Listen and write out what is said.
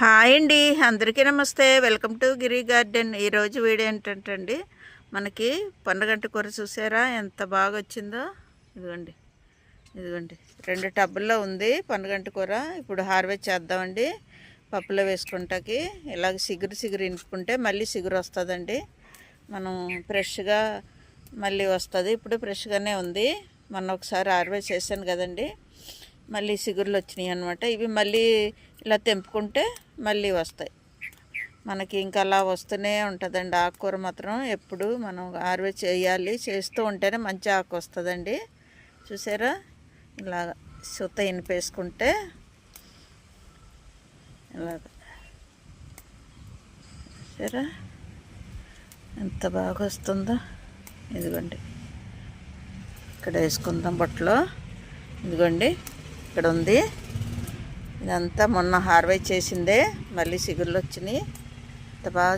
Hi అండి. అందరికీ నమస్తే. Welcome to Giri garden. ఈరోజు వీడియో ఏంటంటే అండి మనకి పండుగంట కూర చూసారా? ఎంత బాగా వచ్చిందో ఇదిగోండి. ఇదిగోండి. రెండు టబ్బుల్లో ఉంది పండుగంట కూర. ఇప్పుడు హార్వెస్ట్ చేద్దామండి. పప్పులో వేసుకుంటాకి. ఇలాగ సిగురు సిగురు ఇనుకుంటే మళ్ళీ సిగురు వస్తుందండి. మనం ఫ్రెష్గా మళ్ళీ వస్తుంది. ఇప్పుడు ఫ్రెష్గానే ఉంది. మొన్న ఒకసారి హార్వెస్ట్ చేశాను కదండి. మళ్ళీ సిగురులు వచ్చినాయి అనమాట ఇవి మళ్ళీ ఇలా తెంపుకుంటే మళ్ళీ వస్తాయి. మనకి ఇంకా అలా వస్తూనే ఉంటుందండి. ఆకుకూర మాత్రం ఎప్పుడు మనం ఆర్వే చేయాలి. చేస్తూ ఉంటేనే మంచి ఆకు వస్తుందండి. చూసారా? ఇలా సుత ఇనిపేసుకుంటే ఇలాగ. చూసారా? ఎంత బాగా వస్తుందో ఇదిగోండి. ఇక్కడ వేసుకుందాం బొట్టలో. ఇదిగోండి. ఇక్కడ ఉంది ఇదంతా మొన్న హార్వెస్ట్ చేసిందే. మళ్ళీ సిగుళ్ళు వచ్చినాయి ఇంత బాగా